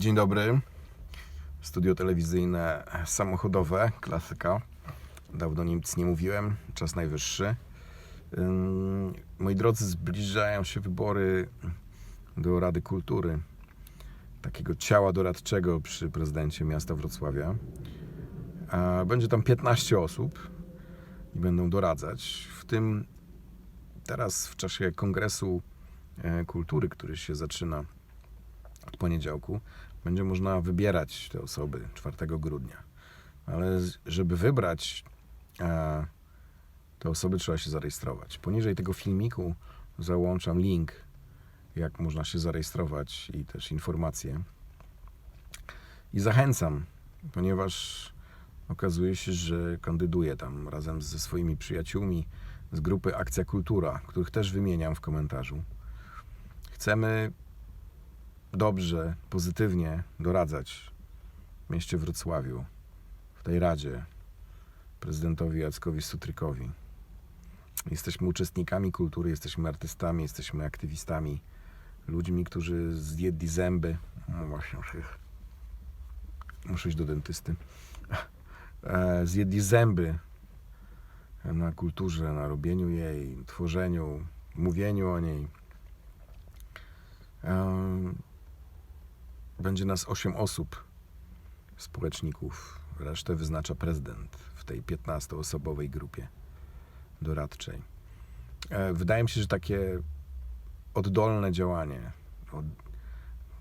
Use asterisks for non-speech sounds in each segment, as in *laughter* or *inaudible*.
Dzień dobry. Studio telewizyjne samochodowe, klasyka. Dawno nic nie mówiłem, czas najwyższy. Moi drodzy, zbliżają się wybory do Rady Kultury, takiego ciała doradczego przy prezydencie miasta Wrocławia. Będzie tam 15 osób i będą doradzać. W tym teraz w czasie Kongresu e, Kultury, który się zaczyna od poniedziałku, będzie można wybierać te osoby 4 grudnia. Ale żeby wybrać e, te osoby, trzeba się zarejestrować. Poniżej tego filmiku załączam link, jak można się zarejestrować i też informacje. I zachęcam, ponieważ okazuje się, że kandyduję tam razem ze swoimi przyjaciółmi z grupy Akcja Kultura, których też wymieniam w komentarzu. Chcemy dobrze, pozytywnie doradzać w mieście Wrocławiu, w tej Radzie, prezydentowi Jackowi Sutrykowi. Jesteśmy uczestnikami kultury, jesteśmy artystami, jesteśmy aktywistami, ludźmi, którzy zjedli zęby. No właśnie, muszę, iść do dentysty. *laughs* E, Zjedli zęby na kulturze, na robieniu jej, tworzeniu, mówieniu o niej. Em, Będzie nas 8 osób, społeczników. Resztę wyznacza prezydent w tej 15-osobowej grupie doradczej. E, Wydaje mi się, że takie oddolne działanie, od,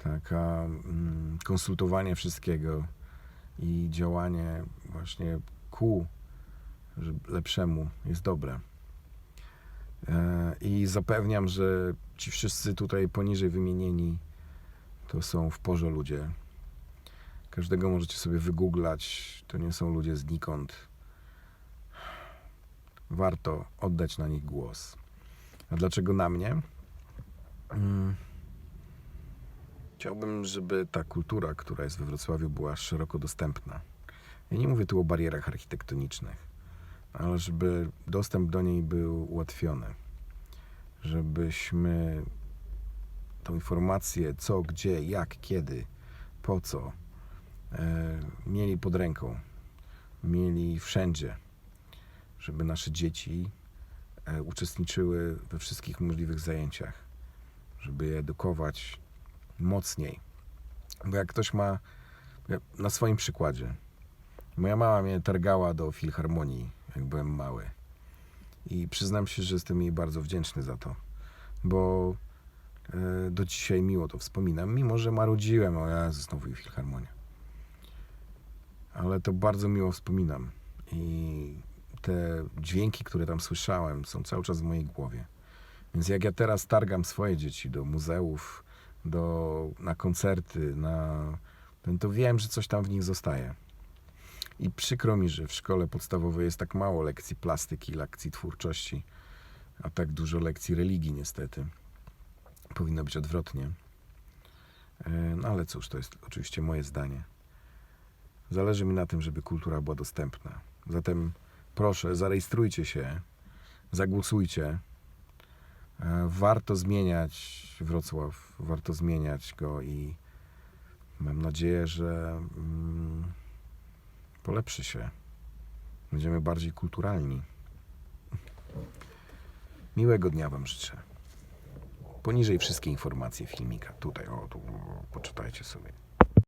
taka mm, konsultowanie wszystkiego i działanie właśnie ku lepszemu jest dobre. E, I zapewniam, że ci wszyscy tutaj poniżej wymienieni to są w porze ludzie. Każdego możecie sobie wygooglać. To nie są ludzie znikąd. Warto oddać na nich głos. A dlaczego na mnie? Mm. Chciałbym, żeby ta kultura, która jest we Wrocławiu, była szeroko dostępna. Ja nie mówię tu o barierach architektonicznych, ale żeby dostęp do niej był ułatwiony. Żebyśmy tą informację, co, gdzie, jak, kiedy, po co, e, mieli pod ręką, mieli wszędzie, żeby nasze dzieci e, uczestniczyły we wszystkich możliwych zajęciach, żeby je edukować mocniej. Bo jak ktoś ma, na swoim przykładzie, moja mama mnie targała do filharmonii, jak byłem mały. I przyznam się, że jestem jej bardzo wdzięczny za to, bo do dzisiaj miło to wspominam, mimo że marudziłem, o Jezu, znowu filharmonia. Ale to bardzo miło wspominam i te dźwięki, które tam słyszałem, są cały czas w mojej głowie. Więc jak ja teraz targam swoje dzieci do muzeów, do, na koncerty, na, to wiem, że coś tam w nich zostaje. I przykro mi, że w szkole podstawowej jest tak mało lekcji plastyki, lekcji twórczości, a tak dużo lekcji religii niestety. Powinno być odwrotnie. E, No ale cóż, to jest oczywiście moje zdanie. Zależy mi na tym, żeby kultura była dostępna. Zatem proszę, zarejestrujcie się, zagłosujcie. E, Warto zmieniać Wrocław, warto zmieniać go i mam nadzieję, że mm, polepszy się. Będziemy bardziej kulturalni. Miłego dnia Wam życzę. Poniżej wszystkie informacje filmika. Tutaj, o, tu, poczytajcie sobie.